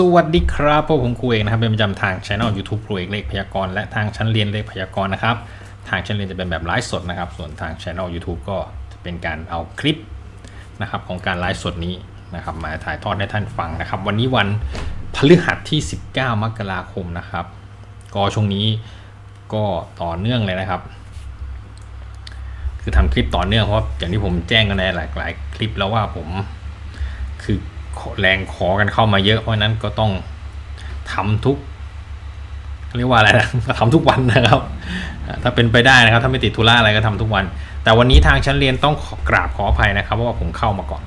สวัสดีครับพวกผมครูเอกนะครับ เป็นประจำทางช่อง YouTube ครูเอกเลขพยากรณ์และทางชั้นเรียนเลขพยากรณ์นะครับ ทางชั้นเรียนจะเป็นแบบไลฟ์สดนะครับ ส่วนทางช่อง YouTube ก็จะเป็นการเอาคลิปนะครับของการไลฟ์สดนี้นะครับมาถ่ายทอดให้ท่านฟังนะครับ วันนี้วันพฤหัสที่ 19 มกราคมนะครับ ก็ช่วงนี้ก็ต่อเนื่องเลยนะครับ คือทำคลิปต่อเนื่องเพราะอย่างที่ผมแจ้งกันในหลาย ๆ คลิปแล้วว่าผมคือ แรงขอกันเข้ามาเยอะ เพราะนั้นก็ต้องทำทุกเรียกว่าอะไรนะทำทุกวันนะครับ ถ้าเป็นไปได้นะครับ ถ้าไม่ติดธุระอะไรก็ทำทุกวัน แต่วันนี้ทางชั้นเรียนต้องขอกราบขออภัยนะครับเพราะว่าผมเข้ามาก่อน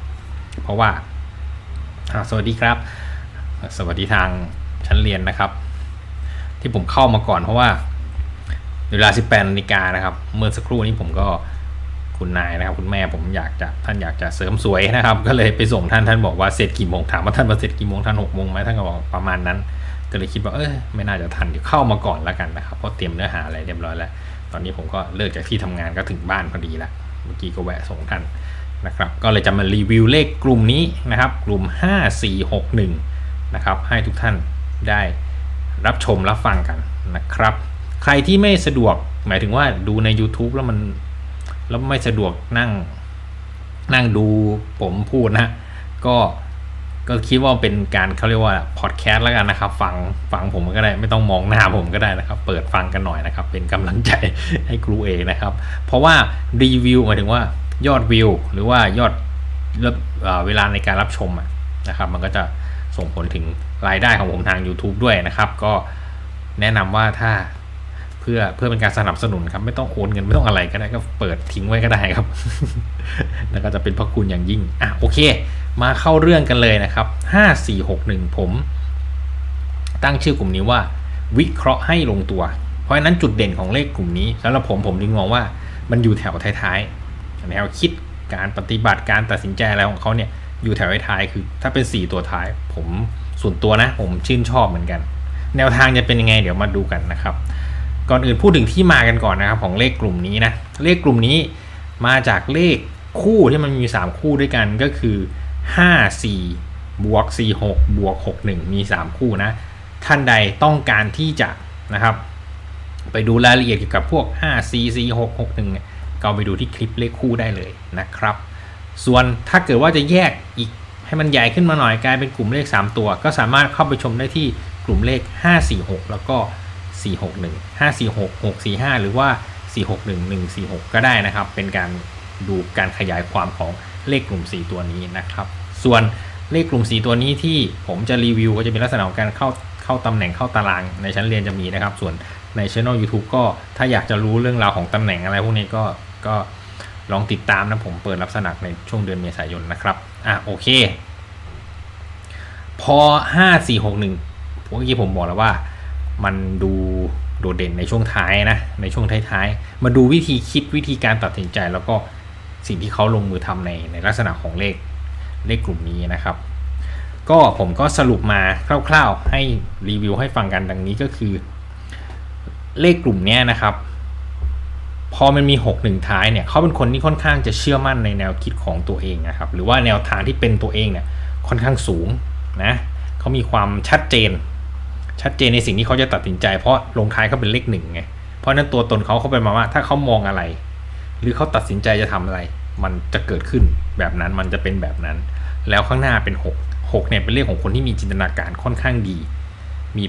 เพราะว่าอ่าสวัสดีครับ สวัสดีทางชั้นเรียนนะครับ ที่ผมเข้ามาก่อนเพราะว่าเวลา 18นาฬิกานะครับ เมื่อสักครู่นี้ผมก็ คุณนายนะครับ คุณแม่ผมอยากจะท่านอยากจะเสริมสวยนะครับ ก็เลยไปส่งท่านท่านบอกว่าเสร็จกี่โมงถามว่าท่านมาเสร็จกี่โมงท่านหกโมงไหมท่านก็บอกประมาณนั้น ก็เลยคิดว่าเออไม่น่าจะทันเดี๋ยวเข้ามาก่อนแล้วกันนะครับเพราะเตรียมเนื้อหาอะไรเรียบร้อยแล้ว ตอนนี้ผมก็เลิกจากที่ทำงานก็ถึงบ้านพอดีล้วเมื่อกี้ก็แวะส่งท่านนะครับก็เลยจะมารีวิวเลขกลุ่มนี้นะครับ กลุ่ม 5461นะครับให้ทุกท่านได้รับชมรับฟังกันนะครับ ใครที่ไม่สะดวกหมายถึงว่าดูใน YouTube แล้วมัน แล้วไม่สะดวกนั่งนั่งดูผมพูดนะ ก็ก็คิดว่าเป็นการเขาเรียกว่าพอดแคสต์แล้วกันนะครับฟังฟังผมก็ได้ไม่ต้องมองหน้าผมก็ได้นะครับ เปิดฟังกันหน่อยนะครับ เป็นกำลังใจให้ครูเอนะครับ เพราะว่ารีวิวหมายถึงว่ายอดวิว หรือว่ายอดเวลาในการรับชมนะครับ มันก็จะส่งผลถึงรายได้ของผมทาง YouTube ด้วยนะครับ ก็แนะนำว่าถ้า พื่อเพื่อเป็นการสนับสนุนครับ ไม่ต้องโอนเงินไม่ต้องอะไรก็ได้ก็เปิดทิ้งไว้ก็ได้ครับ แล้วก็จะเป็นพระคุณอย่างยิ่งอะโอเค มาเข้าเรื่องกันเลยนะครับ 5461 ผม ตั้งชื่อกลุ่มนี้ว่า วิเคราะห์ให้ลงตัว เพราะฉะนั้นจุดเด่นของเลขกลุ่มนี้สำหรับผมผมจึงมองว่ามันอยู่แถวท้ายๆแนวคิดการปฏิบัติการตัดสินใจอะไรของเขาเนี่ยอยู่แถวท้ายคือ ถ้าเป็น 4 ตัวท้าย ผมส่วนตัวนะ ผมชื่นชอบเหมือนกัน แนวทางจะเป็นยังไงเดี๋ยวมาดูกันนะครับ ก่อนอื่นพูดถึงที่มากันก่อนนะครับของเลขกลุ่มนี้นะเลขกลุ่มนี้มาจากเลขคู่ที่มันมี 3 คู่ด้วยกันก็คือ 5 4 บวก 4 6 บวก 6 1 มี 3 คู่นะ ท่านใดต้องการที่จะนะครับ ไปดูรายละเอียดเกี่ยวกับพวก 5 4 4 6 6 1เนี่ยก็ไปดูที่คลิปเลขคู่ได้เลยนะครับ ส่วนถ้าเกิดว่าจะแยกอีกให้มันใหญ่ขึ้นมาหน่อยกลายเป็นกลุ่มเลข 3 ตัว ก็สามารถเข้าไปชมได้ที่กลุ่มเลข 546 แล้วก็ 461 546 645 หรือว่า 461 146 ก็ได้นะครับ เป็นการดูการขยายความของเลขกลุ่ม 4 ตัวนี้นะครับ ส่วนเลขกลุ่ม 4 ตัวนี้ที่ผมจะรีวิวก็จะเป็นลักษณะของการเข้าเข้าตำแหน่งเข้าตารางในชั้นเรียนจะมีนะครับ ส่วนในช่อง YouTube ก็ถ้าอยากจะรู้เรื่องราวของตำแหน่งอะไรพวกนี้ก็ก็ลองติดตามนะผมเปิดรับสมัครในช่วงเดือนเมษายนนะครับ อะโอเค พอ 5461เมื่อกี้ผมบอกแล้วว่า มันดูโดดเด่นในช่วงท้ายนะ ในช่วงท้ายๆ มาดูวิธีคิดวิธีการตัดสินใจ แล้วก็สิ่งที่เขาลงมือทำในในลักษณะของเลขเลขกลุ่มนี้นะครับ ก็ผมก็สรุปมาคร่าวๆ ให้รีวิวให้ฟังกันดังนี้ก็คือ เลขกลุ่มนี้นะครับ พอมันมี 6 1 ท้ายเนี่ยเขาเป็นคนที่ค่อนข้างจะเชื่อมั่นในแนวคิดของตัวเองนะครับ หรือว่าแนวทางที่เป็นตัวเองเนี่ยค่อนข้างสูงนะเขามีความชัดเจน ชัดเจนในสิ่งที่เขาจะตัดสินใจ เพราะลงท้ายเขาเป็นเลขหนึ่งไง เพราะนั้นตัวตนเขาเขาเป็นมาว่าถ้าเขามองอะไร หรือเขาตัดสินใจจะทำอะไร มันจะเกิดขึ้นแบบนั้นมันจะเป็นแบบนั้น แล้วข้างหน้าเป็น 6 6เนี่ยเป็นเลขของคนที่มีจินตนาการค่อนข้างดี มี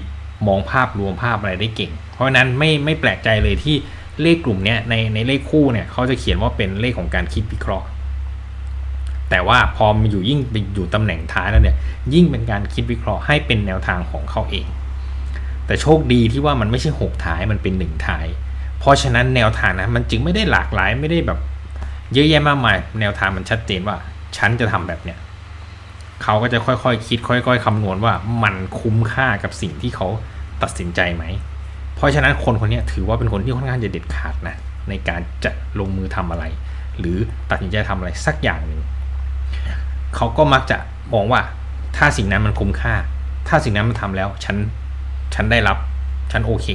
มองภาพรวมภาพอะไรได้เก่ง เพราะฉะนั้นไม่ไม่แปลกใจเลยที่เลขกลุ่มเนี้ยในในเลขคู่เนี่ยเขาจะเขียนว่าเป็นเลขของการคิดวิเคราะห์ แต่ว่าพอมาอยู่ยิ่งไปอยู่ตำแหน่งท้ายแล้วเนี่ยยิ่งเป็นการคิดวิเคราะห์ให้เป็นแนวทางของเขาเอง แต่โชคดีที่ว่ามันไม่ใช่หกท้ายมันเป็นหนึ่งท้าย เพราะฉะนั้นแนวทางนะมันจึงไม่ได้หลากหลายไม่ได้แบบ เยอะแยะมากมาย แนวทางมันชัดเจนว่าฉันจะทำแบบเนี้ยเขาก็จะค่อยๆคคิดค่อย ๆคำนวณว่ามันคุ้มค่ากับสิ่งที่เขาตัดสินใจไหม เพราะฉะนั้นคนคนนี้ถือว่าเป็นคนที่ค่อนข้างจะเด็ดขาดนะในการจะลงมือทำอะไร หรือตัดสินใจทำอะไรสักอย่างหนึ่งเขาก็มักจะมองว่าถ้าสิ่งนั้นมันคุ้มค่า ถ้าสิ่งนั้นมันทำแล้ว ฉัน ฉันได้รับ ฉันโอเค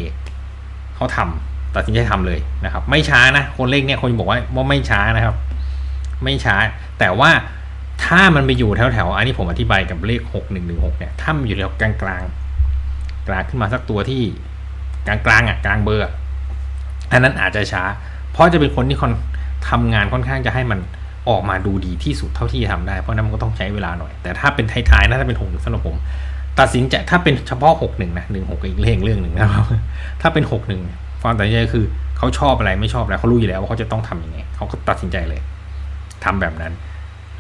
เขาทำตัดสินใจทำเลยนะครับ ไม่ช้านะ คนเลขเนี่ยคนบอกว่าว่าไม่ช้านะครับ ไม่ช้า แต่ว่าถ้ามันไปอยู่แถวๆอันนี้ผมอธิบายกับเลขหกหนึ่งหนึ่งหกเนี่ยถ้ามันอยู่แถวกลางกลางๆกลางขึ้นมาสักตัวที่กลางกลางๆอะกลางเบอร์อันนั้นอาจจะช้า เพราะจะเป็นคนที่คนทำงานค่อนข้างจะให้มันออกมาดูดีที่สุดเท่าที่จะทำได้ เพราะนั้นมันก็ต้องใช้เวลาหน่อย แต่ถ้าเป็นท้ายๆนะถ้าเป็นหกหนึ่งสำหรับผม ตัดสินใจถ้าเป็นเฉพาะหกหนึ่งนะหนึ่งหกอีกเรื่องเรื่องหนึ่งนะครับถ้าเป็นหกหนึ่งความตัดสินใจคือเขาชอบอะไรไม่ชอบอะไรเขารู้อยู่แล้วว่าเขาจะต้องทำยังไงเขาก็ตัดสินใจเลยทำแบบนั้น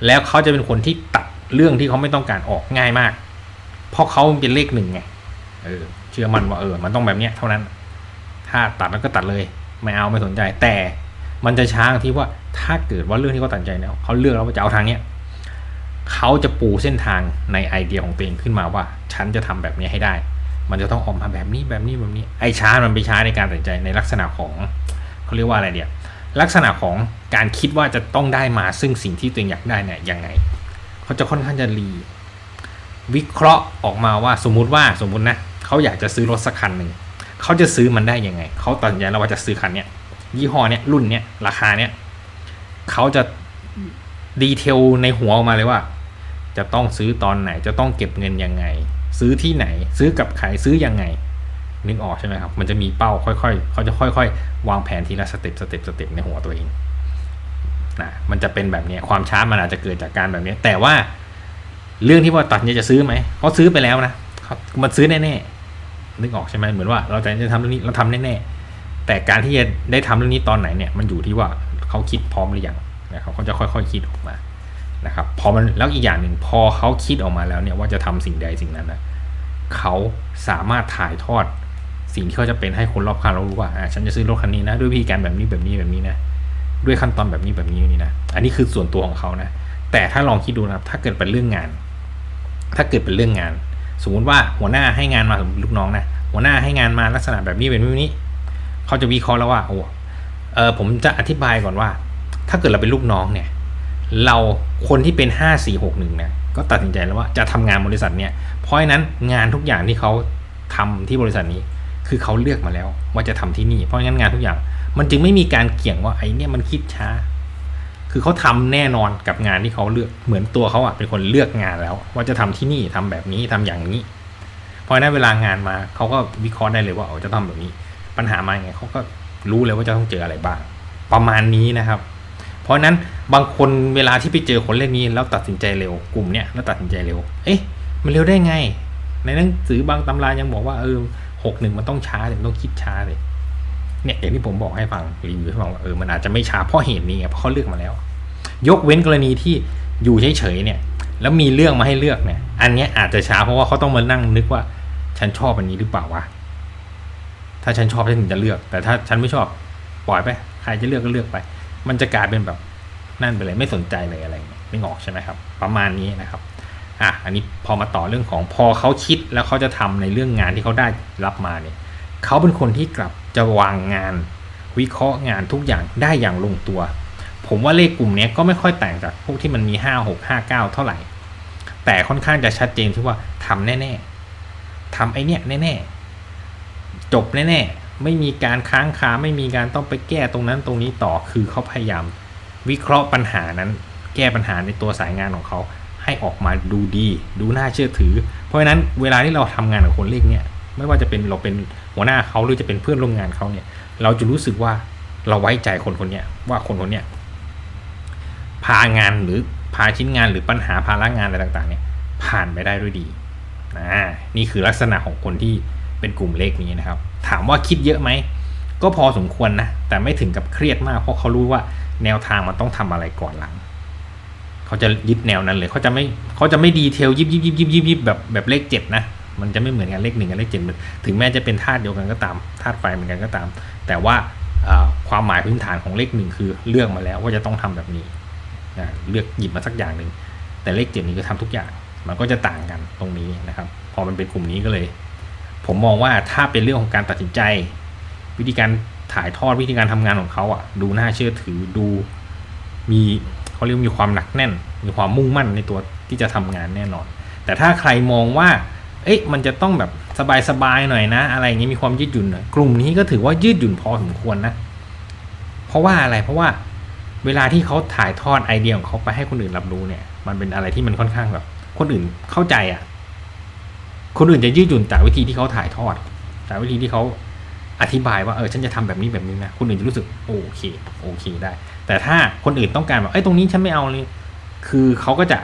แล้วเขาจะเป็นคนที่ตัดเรื่องที่เขาไม่ต้องการออกง่ายมาก เพราะเขาเป็นเลขหนึ่งไงเออเชื่อมันว่าเออ มันต้องแบบเนี้ยเท่านั้น ถ้าตัดแล้วก็ตัดเลย ไม่เอาไม่สนใจ แต่มันจะช้าที่ว่าถ้าเกิดว่าเรื่องที่เขาตัดสินใจแล้วเขาเลือกแล้วว่าจะเอาทางเนี้ย เขาจะปูเส้นทางในไอเดียของตัวเองขึ้นมาว่า ฉันจะทำแบบนี้ให้ได้ มันจะต้องออกมาแบบนี้แบบนี้แบบนี้ ไอช้ามันไปช้าในการตัดสินใจในลักษณะของเขาเรียกว่าอะไรเดียลักษณะของการคิดว่าจะต้องได้มาซึ่งสิ่งที่ตัวเองอยากได้เนี่ยยังไง เขาจะค่อนข้างจะรีวิเคราะห์ออกมาว่าสมมุติว่าสมมุตินะเขาอยากจะซื้อรถสักคันหนึ่งเขาจะซื้อมันได้ยังไงเขาตัดสินใจแล้วว่าจะซื้อคันเนี้ยยี่ห้อเนี้ยรุ่นเนี้ยราคาเนี้ยเขาจะดีเทลในหัวออกมาเลยว่า จะต้องซื้อตอนไหนจะต้องเก็บเงินยังไง ซื้อที่ไหน ซื้อกับใครซื้อยังไง นึกออกใช่ไหมครับ มันจะมีเป้าค่อยๆเขาจะค่อย ๆ วางแผนทีละสเต็ปสเต็ปสเต็ปในหัวตัวเองนะมันจะเป็นแบบนี้ความช้ามันอาจจะเกิดจากการแบบนี้ แต่ว่าเรื่องที่ว่าตัดเนี่ยจะซื้อไหมเขาซื้อไปแล้วนะเขามันซื้อแน่ๆนึกออกใช่ไหมเหมือนว่า เราจะจะทำเรื่องนี้เราทำแน่ๆแต่การที่จะได้ทำเรื่องนี้ตอนไหนเนี่ยมันอยู่ที่ว่าเขาคิดพร้อมหรือยังนะครับเขาจะค่อยๆคิดออกมา นะครับพอมันแล้วอีกอย่างหนึ่งพอเขาคิดออกมาแล้วเนี่ยว่าจะทำสิ่งใดสิ่งนั้นนะเขาสามารถถ่ายทอดสิ่งที่เขาจะเป็นให้คนรอบข้างเรารู้ว่าอ่าฉันจะซื้อรถคันนี้นะด้วยวิธีการแบบนี้แบบนี้แบบนี้นะด้วยขั้นตอนแบบนี้แบบนี้นี่นะอันนี้คือส่วนตัวของเขานะแต่ถ้าลองคิดดูนะครับถ้าเกิดเป็นเรื่องงาน ถ้าเกิดเป็นเรื่องงาน สมมุติว่าหัวหน้าให้งานมาลูกน้องนะหัวหน้าให้งานมาลักษณะแบบนี้เป็นแบบนี้เขาจะวิเคราะห์แล้วว่าโอ้เออผมจะอธิบายก่อนว่า ถ้าเกิดเราเป็นลูกน้องเนี่ย เราคนที่เป็นห้าสี่หกหนึ่งเนี่ยก็ตัดสินใจแล้วว่าจะทำงานบริษัทเนี่ยเพราะฉะนั้นงานทุกอย่างที่เขาทำที่บริษัทนี้ คือเขาเลือกมาแล้วว่าจะทำที่นี่ เพราะงั้นงานทุกอย่าง มันจึงไม่มีการเกี่ยงว่าไอ้นี่มันคิดช้า คือเขาทำแน่นอนกับงานที่เขาเลือกเหมือนตัวเขาอะเป็นคนเลือกงานแล้ว ว่าจะทำที่นี่ทำแบบนี้ทำอย่างนี้ เพราะนั้นเวลางานมาเขาก็วิเคราะห์ได้เลยว่าเอาจะทำแบบนี้ ปัญหามาไงเขาก็รู้เลยว่าจะต้องเจออะไรบ้าง ประมาณนี้นะครับ เพราะนั้นบางคนเวลาที่ไปเจอคนเล่นนี้แล้วตัดสินใจเร็วกลุ่มเนี้ยแล้วตัดสินใจเร็ว เอ๊ะมันเร็วได้ไง ในหนังสือบางตำรายังบอกว่าเออหกหนึ่งมันต้องช้าเลยมันต้องคิดช้าเลยเนี่ยอย่างที่ผมบอกให้ฟังรีวิวให้ฟังว่าเออมันอาจจะไม่ช้าเพราะเหตุนี้ไงเพราะเขาเลือกมาแล้ว ยกเว้นกรณีที่อยู่เฉยๆเนี่ย แล้วมีเรื่องมาให้เลือกเนี่ย อันเนี้ยอาจจะช้าเพราะว่าเขาต้องมานั่งนึกว่า ฉันชอบอันนี้หรือเปล่าวะถ้าฉันชอบฉันถึงจะเลือก แต่ถ้าฉันไม่ชอบปล่อยไปใครจะเลือกก็เลือกไป มันจะกลายเป็นแบบนั่นไปเลยไม่สนใจเลยอะไรเงี้ยไม่งอกใช่ไหมครับ ประมาณนี้นะครับอะอันนี้พอมาต่อเรื่องของพอเขาคิดแล้วเขาจะทำในเรื่องงานที่เขาได้รับมาเนี่ยเขาเป็นคนที่กลับจะวางงาน วิเคราะห์งานทุกอย่างได้อย่างลงตัว ผมว่าเลขกลุ่มนี้ก็ไม่ค่อยแต่างจากพวกที่มันมี 5 6 5 9 เท่าไหร่ แต่ค่อนข้างจะชัดเจนที่ว่าทำแน่ ๆทำไอเนี้ยแน่ ๆ จบแน่ ๆ ไม่มีการค้างคาไม่มีการต้องไปแก้ตรงนั้นตรงนี้ต่อคือเขาพยายาม วิเคราะห์ปัญหานั้น แก้ปัญหาในตัวสายงานของเขาให้ออกมาดูดี ดูน่าเชื่อถือ เพราะฉะนั้นเวลาที่เราทำงานกับคนเลขเนี่ยไม่ว่าจะเป็นเราเป็นหัวหน้าเขาหรือจะเป็นเพื่อนร่วมงานเขาเนี่ย เราจะรู้สึกว่าเราไว้ใจคนคนนี้ว่าคนคนนี้พางานหรือพาชิ้นงานหรือปัญหาภาระงานอะไรต่างๆ เนี่ย ผ่านไปได้ด้วยดีนะนี่คือลักษณะของคนที่เป็นกลุ่มเลขนี้นะครับ ถามว่าคิดเยอะไหม ก็พอสมควรนะ แต่ไม่ถึงกับเครียดมาก เพราะเขารู้ว่าแนวทางมันต้องทำอะไรก่อนหลัง เขาจะยึดแนวนั้นเลยเขาจะไม่เขาจะไม่ดีเทลยิบยิบยิบยิบยิบยิบแบบแบบเลขเจ็ดนะมันจะไม่เหมือนกันเลขหนึ่งกับเลขเจ็ดถึงแม้จะเป็นธาตุเดียวกันก็ตามธาตุไฟเหมือนกันก็ตาม แต่ว่าความหมายพื้นฐานของเลขหนึ่งคือเลือกมาแล้วว่าจะต้องทำแบบนี้นะเลือกหยิบมาสักอย่างหนึ่งแต่เลขเจ็ดนี้ก็ทำทุกอย่าง มันก็จะต่างกันตรงนี้นะครับ พอมันเป็นกลุ่มนี้ก็เลย ผมมองว่าถ้าเป็นเรื่องของการตัดสินใจ วิธีการถ่ายทอดวิธีการทำงานของเขาอะ ดูน่าเชื่อถือดู มีเขาเรียกมีความหนักแน่น มีความมุ่งมั่นในตัวที่จะทำงานแน่นอน แต่ถ้าใครมองว่า เอ๊ะมันจะต้องแบบสบายๆหน่อยนะ อะไรอย่างนี้มีความยืดหยุ่นหน่อยกลุ่มนี้ก็ถือว่ายืดหยุ่นพอสมควรนะ เพราะว่าอะไรเพราะว่าเวลาที่เขาถ่ายทอดไอเดียของเขาไปให้คนอื่นรับรู้เนี่ย มันเป็นอะไรที่มันค่อนข้างแบบ คนอื่นเข้าใจอะ คนอื่นจะยืดหยุ่นจากวิธีที่เขาถ่ายทอดจากวิธีที่เขาอธิบายว่าเออฉันจะทำแบบนี้แบบนี้นะคนอื่นจะรู้สึกโอเคโอเคได้ แต่ถ้าคนอื่นต้องการแบบเอ้ตรงนี้ฉันไม่เอาเลย คือเขาก็จะ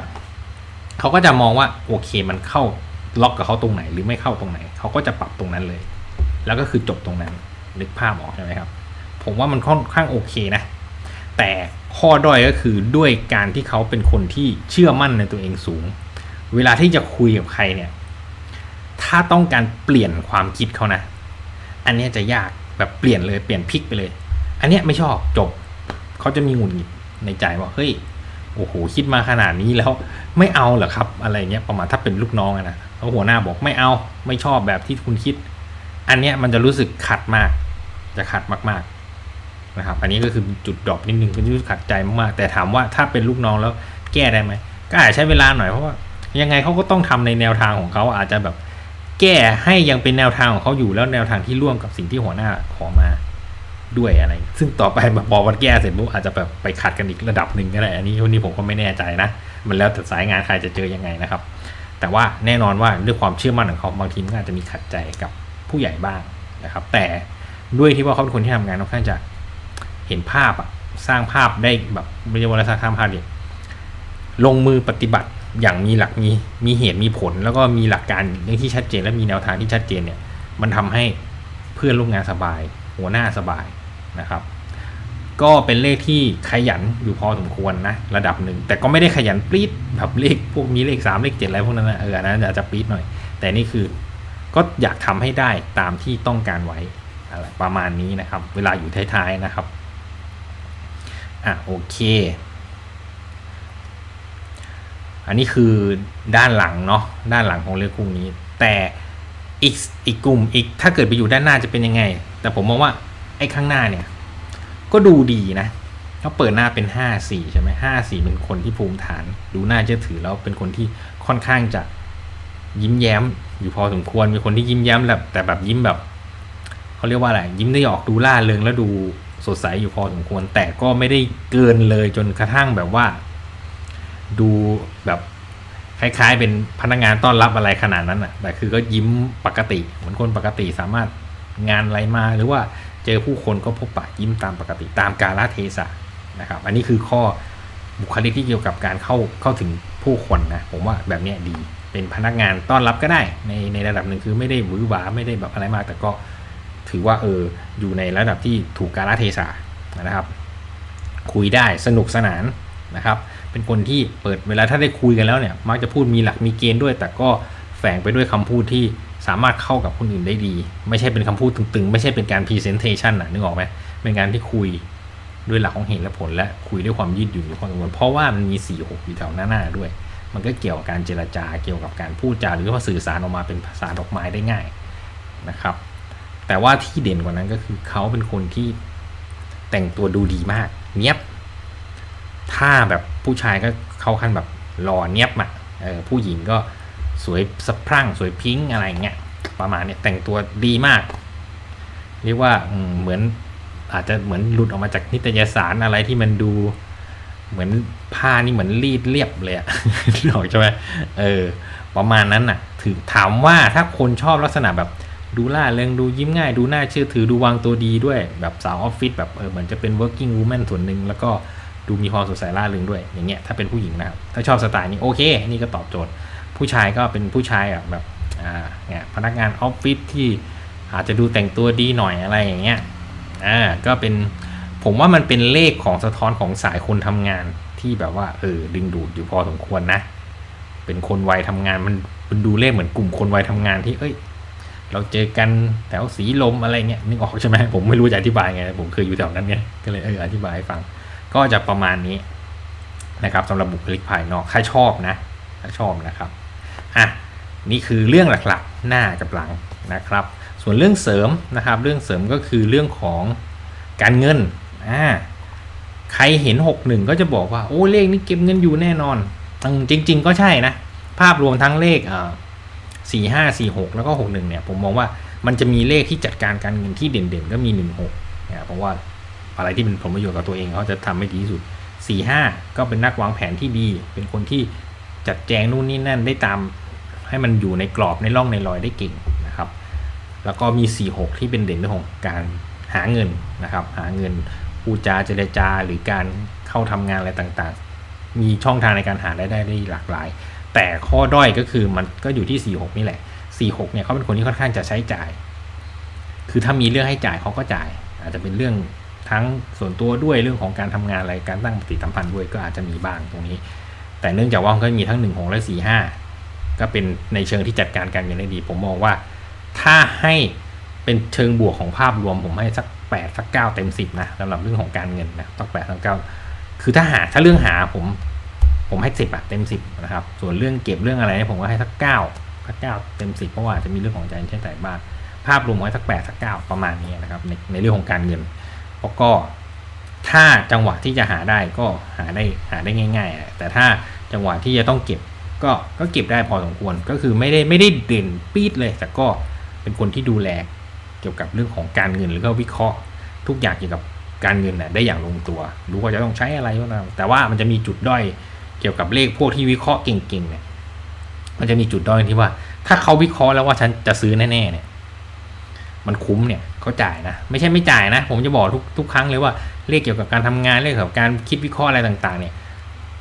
เขาก็จะมองว่าโอเคมันเข้าล็อกกับเขาตรงไหน หรือไม่เข้าตรงไหนเขาก็จะปรับตรงนั้นเลย แล้วก็คือจบตรงนั้นนึกภาพออกใช่ไหมครับ ผมว่ามันค่อนข้างโอเคนะ แต่ข้อด้อยก็คือด้วยการที่เขาเป็นคนที่เชื่อมั่นในตัวเองสูง เวลาที่จะคุยกับใครเนี่ย ถ้าต้องการเปลี่ยนความคิดเขานะ อันนี้จะยากแบบเปลี่ยนเลยเปลี่ยนพลิกไปเลย อันนี้ไม่ชอบจบเขาจะมีหงุดหงิดในใจว่าเฮ้ยโอ้โหคิดมาขนาดนี้แล้วไม่เอาเหรอครับ อะไรเงี้ยประมาณถ้าเป็นลูกน้องนะแล้วหัวหน้าบอกไม่เอาไม่ชอบแบบที่คุณคิด อันเนี้ยมันจะรู้สึกขัดมาก จะขัดมากๆนะครับ อันนี้ก็คือจุดดรอปนิดนึงก็รู้สึกขัดใจมากๆแต่ถามว่าถ้าเป็นลูกน้องแล้วแก้ได้ไหมก็อาจจะใช้เวลาหน่อยเพราะว่ายังไงเขาก็ต้องทำในแนวทางของเขาอาจจะแบบ แก้ให้ยังเป็นแนวทางของเขาอยู่แล้วแนวทางที่ร่วมกับสิ่งที่หัวหน้าขอมาด้วยอะไร ซึ่งต่อไปพอวันแก้เสร็จปุ๊บอาจจะแบบไปขัดกันอีกระดับหนึ่งก็ได้ อันนี้วันนี้ผมก็ไม่แน่ใจนะ มันแล้วแต่สายงานใครจะเจอยังไงนะครับ แต่ว่าแน่นอนว่าด้วยความเชื่อมั่นของเขาบางทีมันอาจจะมีขัดใจกับผู้ใหญ่บ้างนะครับ แต่ด้วยที่ว่าเขาเป็นคนที่ทำงานค่อนข้างจะเห็นภาพอะสร้างภาพได้แบบไม่ใช่ว่าสร้างภาพดิลงมือปฏิบัติ อย่างมีหลักมีมีเหตุมีผล แล้วก็มีหลักการอย่างที่ชัดเจนและมีแนวทางที่ชัดเจนเนี่ยมันทำให้เพื่อนร่วมงานสบาย หัวหน้าสบายนะครับ ก็เป็นเลขที่ขยันอยู่พอสมควรนะระดับหนึ่งแต่ก็ไม่ได้ขยันปรี๊ดแบบเลขพวกมีเลขสามเลขเจ็ดอะไรพวกนั้นนะเออนนั้นอาจจะปรี๊ดหน่อย แต่นี่คือก็อยากทำให้ได้ตามที่ต้องการไว้อะไรประมาณนี้นะครับ เวลาอยู่ท้ายๆนะครับอะโอเค อันนี้คือด้านหลังเนาะด้านหลังของเรือกลุ่มนี้ แต่อีกอีกกลุ่มอีกถ้าเกิดไปอยู่ด้านหน้าจะเป็นยังไง แต่ผมมองว่าไอ้ข้างหน้าเนี่ย ก็ดูดีนะเขาเปิดหน้าเป็นห้าสี่ใช่ไหมห้าสี่เป็นคนที่ภูมิฐาน ดูน่าเชื่อถือแล้วเป็นคนที่ค่อนข้างจะยิ้มแย้ม อยู่พอสมควรมีคนที่ยิ้มแย้มแบบแต่แบบยิ้มแบบเขาเรียกว่าอะไรยิ้มได้ออกดูล่าเริงแล้วดูสดใสอยู่พอสมควร แต่ก็ไม่ได้เกินเลยจนกระทั่งแบบว่า ดูแบบคล้ายๆ เป็นพนักงานต้อนรับอะไรขนาดนั้นอะแต่คือก็ยิ้มปกติ เหมือนคนปกติสามารถงานอะไรมาหรือว่าเจอผู้คนก็พบปะยิ้มตามปกติตามกาลเทศะนะครับ อันนี้คือข้อบุคลิกที่เกี่ยวกับการเข้าเข้าถึงผู้คนนะผมว่าแบบเนี้ยดีเป็นพนักงานต้อนรับก็ได้ในในระดับหนึ่งคือไม่ได้หวือหวาไม่ได้แบบอะไรมากแต่ก็ถือว่าเอออยู่ในระดับที่ถูกกาลเทศะนะครับ คุยได้สนุกสนานนะครับ เป็นคนที่เปิดเวลาถ้าได้คุยกันแล้วเนี่ยมักจะพูดมีหลักมีเกณฑ์ด้วย แต่ก็แฝงไปด้วยคำพูดที่สามารถเข้ากับคนอื่นได้ดี ไม่ใช่เป็นคำพูดตึงๆ ไม่ใช่เป็นการ presentation นะนึกออกไหมเป็นการที่คุยด้วยหลักของเหตุและผล และคุยด้วยความยืดหยุ่นอยู่พอสมควรเพราะว่ามันมี4ี่หกอยู่แถวหน้าๆด้วย มันก็เกี่ยวกับการเจรจาเกี่ยวกับการพูดจาหรือว่าสื่อสารออกมาเป็นภาษาดอกไม้ได้ง่ายนะครับ แต่ว่าที่เด่นกว่านั้นก็คือเขาเป็นคนที่แต่งตัวดูดีมากเนี้ยบ ถ้าแบบผู้ชายก็เข้าขั้นแบบหล่อเนี้ยบอะเออผู้หญิงก็สวยสะพรั่งสวยพิงอะไรเงี้ยประมาณนี้แต่งตัวดีมาก เรียกว่าเหมือนอาจจะเหมือนหลุดออกมาจากนิตยสารอะไรที่มันดู เหมือนผ้านี่เหมือนรีดเรียบเลยอะนึกอกใช่ไหมเออ ประมาณนั้นน่ะถือถามว่าถ้าคนชอบลักษณะแบบดูล่าเริงดูยิ้มง่าย ดูน่าเชื่อถือดูวางตัวดีด้วยแบบสาวออฟฟิศแบบเออเหมือนจะเป็น working woman ส่วนหนึ่งแล้วก็ ดูมีความสดใสล่าเริงด้วย อย่างเงี้ยถ้าเป็นผู้หญิงนะครับ ถ้าชอบสไตล์นี้โอเค นี่ก็ตอบโจทย์ ผู้ชายก็เป็นผู้ชายแบบอ่าเนี่ยพนักงานออฟฟิศที่อาจจะดูแต่งตัวดีหน่อยอะไรอย่างเงี้ยอ่าก็เป็นผมว่ามันเป็นเลขของสะท้อนของสายคนทำงานที่แบบว่าเออดึงดูดอยู่พอสมควรนะ เป็นคนวัยทำงานมันมันดูเลขเหมือนกลุ่มคนวัยทำงานที่เอ้ย เราเจอกันแถวสีลมอะไรเงี้ยนึกออกใช่ไหมผมไม่รู้จะอธิบายไงผมเคยอยู่แถวนั้นไงก็เลยเอออธิบายให้ฟัง ก็จะประมาณนี้นะครับสำหรับบุคลิกภายนอกถ้าชอบนะถ้าชอบนะครับอะนี่คือเรื่องหลักๆ หน้ากับหลังนะครับ ส่วนเรื่องเสริมนะครับ เรื่องเสริมก็คือเรื่องของการเงินอ่าใครเห็น 61 ก็จะบอกว่า โอ้เลขนี้เก็บเงินอยู่แน่นอนจริง ๆ ก็ใช่นะ ภาพรวมทั้งเลขอ่าสี่ห้าสี่หกแล้วก็หกหนึ่งเนี่ยผมมองว่ามันจะมีเลขที่จัดการการเงินที่เด่นๆ ก็มีหนึ่งหกเนี่ยเพราะว่า อะไรที่เป็นผลประโยชน์กับตัวเองเขาจะทำให้ดีที่สุดสี่ห้าก็เป็นนักวางแผนที่ดี เป็นคนที่จัดแจงนู่นนี่นั่นได้ตามให้มันอยู่ในกรอบในร่องในรอยได้เก่งนะครับ แล้วก็มี 4 6 ที่เป็นเด่นเรื่องของการหาเงินนะครับ หาเงินพูดจาเจรจาหรือการเข้าทำงานอะไรต่างๆ มีช่องทางในการหารายได้ได้หลากหลาย แต่ข้อด้อยก็คือมันก็อยู่ที่ 4 6 นี่แหละ 4 6 เนี่ยเขาเป็นคนที่ค่อนข้างจะใช้จ่าย คือถ้ามีเรื่องให้จ่ายเขาก็จ่าย อาจจะเป็นเรื่อง ทั้งส่วนตัวด้วยเรื่องของการทำงานอะไรการตั้งปฏิสัมพันธ์ด้วยก็อาจจะมีบ้างตรงนี้ แต่เนื่องจากว่ามันก็มีทั้ง1 6และ4 5ก็เป็นในเชิงที่จัดการการเงินได้ดี ผมมองว่า ถ้าให้เป็นเชิงบวกของภาพรวมผมให้สักแปดสักเก้าเต็มสิบนะสำหรับเรื่องของการเงินนะต้องแปดสักเก้าคือถ้าหาถ้าเรื่องหาผมผมให้สิบอะเต็มสิบนะครับส่วนเรื่องเก็บเรื่องอะไรเนี่ยผมก็ให้สักเก้าสักเก้าเต็มสิบเพราะว่าจะมีเรื่องของใจใช้จ่ายบ้างภาพรวมผมให้สักแปดสักเก้าประมาณนี้นะครับในในเรื่องของการเงิน แล้วก็ถ้าจังหวะที่จะหาได้ก็หาได้หาได้ง่ายๆอะแต่ถ้าจังหวะที่จะต้องเก็บก็ก็เก็บได้พอสมควรก็คือไม่ได้ไม่ได้เด่นปี๊ดเลย แต่ก็เป็นคนที่ดูแลเกี่ยวกับเรื่องของการเงินหรือก็วิเคราะห์ ทุกอย่างเกี่ยวกับการเงินน่ะได้อย่างลงตัว รู้ว่าจะต้องใช้อะไรก็ตามแต่ว่ามันจะมีจุดด้อยเกี่ยวกับเลขพวกที่วิเคราะห์เก่งๆเนี่ยมันจะมีจุดด้อยที่ว่า ถ้าเขาวิเคราะห์แล้วว่าฉันจะซื้อแน่ๆเนี่ย มันคุ้มเนี่ยเขาจ่ายนะ ไม่ใช่ไม่จ่ายนะ ผมจะบอกทุกทุกครั้งเลยว่าเลขเกี่ยวกับการทำงานเลขเกี่ยวกับการคิดวิเคราะห์อะไรต่างๆ เนี่ย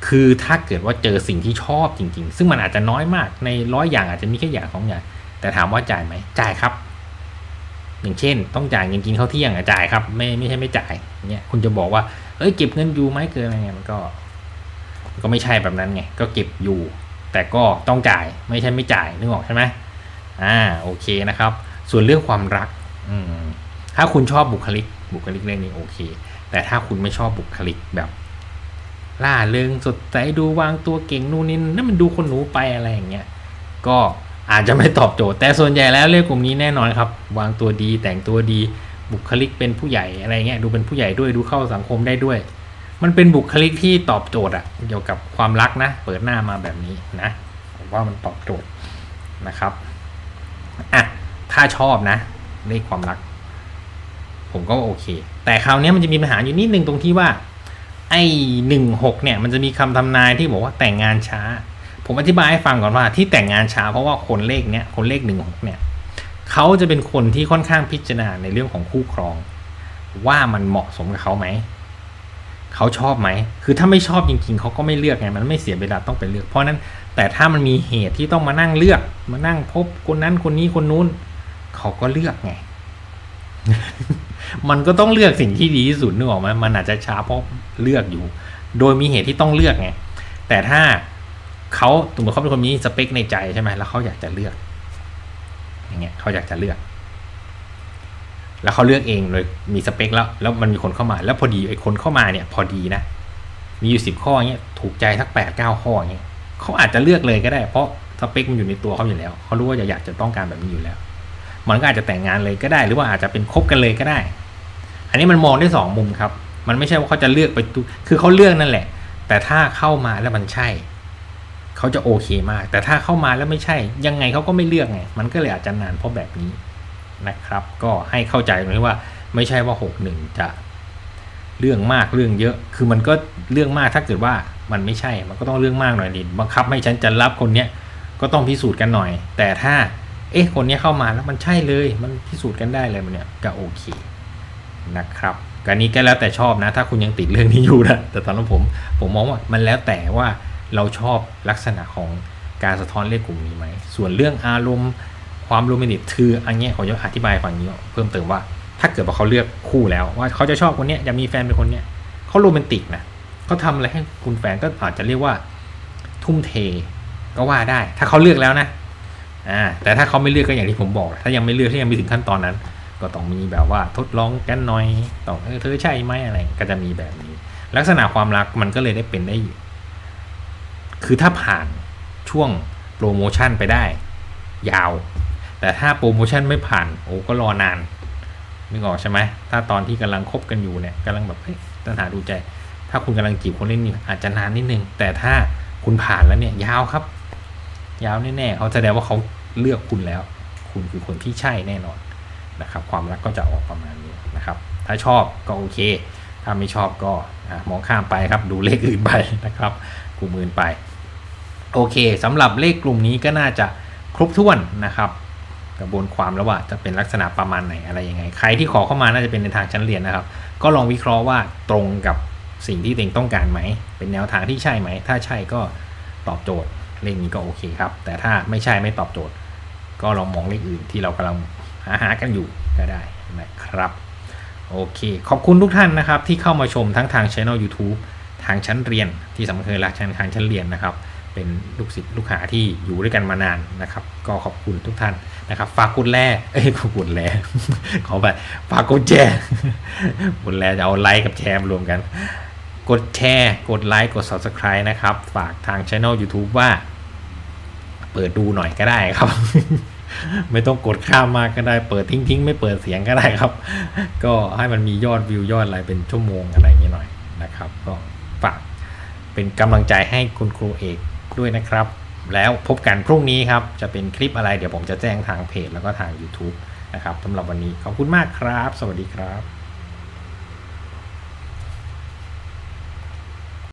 คือถ้าเกิดว่าเจอสิ่งที่ชอบจริง ๆ ซึ่งมันอาจจะน้อยมากในร้อยอย่างอาจจะมีแค่อย่างสองอย่างแต่ถามว่าจ่ายไหมจ่ายครับอย่างเช่น ต้องจ่ายเงินกินข้าวเที่ยงอะจ่ายครับ ไม่ไม่ใช่ไม่จ่ายเนี่ยคุณจะบอกว่าเอ้ยเก็บเงินอยู่ไหมเกินอะไรเงี้ยมันก็ ก็ไม่ใช่แบบนั้นไงก็เก็บอยู่ แต่ก็ต้องจ่ายไม่ใช่ไม่จ่ายนึกออกใช่ไหมอ่าโอเคนะครับ ส่วนเรื่องความรัก อืมถ้าคุณชอบบุคลิก บุคลิกเรื่องนี้โอเค แต่ถ้าคุณไม่ชอบบุคลิกแบบล่าเริงสดใสดูวางตัวเก่งนู่นนี่นั่นมันดูคนหนูไปอะไรอย่างเงี้ยก็อาจจะไม่ตอบโจทย์ แต่ส่วนใหญ่แล้วเลขกลุ่มนี้แน่นอนครับ วางตัวดีแต่งตัวดีบุคลิกเป็นผู้ใหญ่อะไรเงี้ยดูเป็นผู้ใหญ่ด้วยดูเข้าสังคมได้ด้วย มันเป็นบุคลิกที่ตอบโจทย์อะเกี่ยวกับความรักนะ เปิดหน้ามาแบบนี้นะผมว่ามันตอบโจทย์นะครับอะ ถ้าชอบนะเลขความรัก ผมก็โอเค แต่คราวนี้มันจะมีปัญหาอยู่นิดนึงตรงที่ว่า ไอ้หนึ่งหกเนี่ย มันจะมีคำทำนายที่บอกว่าแต่งงานช้า ผมอธิบายให้ฟังก่อนว่าที่แต่งงานช้าเพราะว่าคนเลขเนี้ยคนเลขหนึ่งหกเนี่ยเขาจะเป็นคนที่ค่อนข้างพิจารณาในเรื่องของคู่ครอง ว่ามันเหมาะสมกับเขาไหมเขาชอบไหม คือถ้าไม่ชอบจริงๆ เขาก็ไม่เลือกไง มันไม่เสียเวลาต้องไปเลือก เพราะนั้น แต่ถ้ามันมีเหตุที่ต้องมานั่งเลือก มานั่งพบคนนั้นคนนี้คนนู้น เขาก็เลือกไง มันก็ต้องเลือกสิ่งที่ดีที่สุดนึกออกไหมมันอาจจะช้าเพราะเลือกอยู่ โดยมีเหตุที่ต้องเลือกไง แต่ถ้าเขาสมมติเขาเป็นคนมีสเปคในใจใช่ไหมแล้วเขาอยากจะเลือก อย่างเงี้ยเขาอยากจะเลือก แล้วเขาเลือกเองเลยมีสเปคแล้ว แล้วมันมีคนเข้ามา แล้วพอดีไอ้คนเข้ามาเนี่ย พอดีนะ มีอยู่สิบข้อเงี้ย ถูกใจสักแปดเก้าข้อเงี้ยเขาอาจจะเลือกเลยก็ได้ เพราะสเปคมันอยู่ในตัวเขาอยู่แล้ว เขารู้ว่าอยากจะต้องการแบบนี้อยู่แล้ว มันก็อาจจะแต่งงานเลยก็ได้ หรือว่าอาจจะเป็นคบกันเลยก็ได้ อันนี้มันมองได้สองมุมครับ มันไม่ใช่ว่าเขาจะเลือกไปคือเขาเลือกนั่นแหละ แต่ถ้าเข้ามาแล้วมันใช่ เขาจะโอเคมาก แต่ถ้าเข้ามาแล้วไม่ใช่ ยังไงเขาก็ไม่เลือกไง มันก็เลยอาจจะนานเพราะแบบนี้นะครับ ก็ให้เข้าใจตรงนี้ว่า ไม่ใช่ว่าหกหนึ่งจะเรื่องมากเรื่องเยอะ คือมันก็เรื่องมากถ้าเกิดว่ามันไม่ใช่ มันก็ต้องเรื่องมากหน่อยดิบังคับให้ฉันจะรับคนเนี้ยก็ต้องพิสูจน์กันหน่อย แต่ถ้า เอ๊ะคนนี้เข้ามาแล้วมันใช่เลยมันพิสูจน์กันได้เลยมันเนี่ยก็โอเคนะครับการนี้ก็แล้วแต่ชอบนะ ถ้าคุณยังติดเรื่องนี้อยู่นะแต่สำหรับผมผมมองว่ามันแล้วแต่ว่าเราชอบลักษณะของการสะท้อนเลขกลุ่มนี้ไหมส่วนเรื่องอารมณ์ความโรแมนติกคืออันนี้ยผมจะอธิบายฝั่งนี้เพิ่มเติมว่าถ้าเกิดว่าเขาเลือกคู่แล้ว ว่าเขาจะชอบคนนี้ยจะมีแฟนเป็นคนเนี้ยเขาโรแมนติกนะเขาทำอะไรให้คุณแฟนก็อาจจะเรียกว่าทุ่มเทก็ว่าได้ ถ้าเขาเลือกแล้วนะ อ่าแต่ถ้าเขาไม่เลือกก็อย่างที่ผมบอก ถ้ายังไม่เลือกถ้ายังไม่ถึงขั้นตอนนั้น ก็ต้องมีแบบว่าทดลองกันหน่อยต้องเออเธอใช่ไหมอะไรก็จะมีแบบนี้ ลักษณะความรักมันก็เลยได้เป็นได้ คือถ้าผ่านช่วงโปรโมชั่นไปได้ ยาว แต่ถ้าโปรโมชั่นไม่ผ่านโอ้ก็รอนานนึกออกใช่ไหมถ้าตอนที่กำลังคบกันอยู่เนี่ยกำลังแบบเฮ้ยตัณหาดูใจ ถ้าคุณกำลังจีบคนเล่นนี่อาจจะนานนิดนึง แต่ถ้าคุณผ่านแล้วเนี่ยยาวครับ ยาวแน่ๆเขาแสดงว่าเขาเลือกคุณแล้ว คุณคือคนที่ใช่แน่นอนนะครับ ความรักก็จะออกประมาณนี้นะครับ ถ้าชอบก็โอเค ถ้าไม่ชอบก็มองข้ามไปครับ ดูเลขอื่นไปนะครับกลุ่มอื่นไปโอเคสำหรับเลขกลุ่มนี้ก็น่าจะครบถ้วนนะครับ กระบวนความแล้วว่าจะเป็นลักษณะประมาณไหนอะไรยังไง ใครที่ขอเข้ามาน่าจะเป็นในทางชั้นเรียนนะครับ ก็ลองวิเคราะห์ว่าตรงกับสิ่งที่ตัวเองต้องการไหม เป็นแนวทางที่ใช่ไหม ถ้าใช่ก็ตอบโจทย์ เลขนี้ก็โอเคครับ แต่ถ้าไม่ใช่ไม่ตอบโจทย์ ก็ลองมองเลขอื่นที่เรากำลังหาหากันอยู่ก็ได้นะครับโอเค ขอบคุณทุกท่านนะครับ ที่เข้ามาชมทั้งทาง Channel YouTube ทางชั้นเรียนที่สำคัญคือหลักชั้นทางชั้นเรียนนะครับ เป็นลูกศิษย์ลูกหาที่อยู่ด้วยกันมานานนะครับ ก็ขอบคุณทุกท่านนะครับ ฝากกดแร่เอ้ยกดแร่ขอไปฝากกดแชร์กดแร่จะเอาไลค์กับแชร์มารวมกัน กดแชร์ กดไลค์กด Subscribe นะครับ ฝากทาง Channel YouTube ว่า เปิดดูหน่อยก็ได้ครับ ไม่ต้องกดข้ามมากก็ได้ เปิดทิ้งๆ ไม่เปิดเสียงก็ได้ครับ ก็ให้มันมียอดวิวยอดอะไรเป็นชั่วโมงอะไรอย่างนี้หน่อยนะครับ ก็ฝากเป็นกำลังใจให้คุณครูเอกด้วยนะครับ แล้วพบกันพรุ่งนี้ครับ จะเป็นคลิปอะไรเดี๋ยวผมจะแจ้งทางเพจแล้วก็ทาง YouTube นะครับสำหรับวันนี้ขอบคุณมากครับ สวัสดีครับ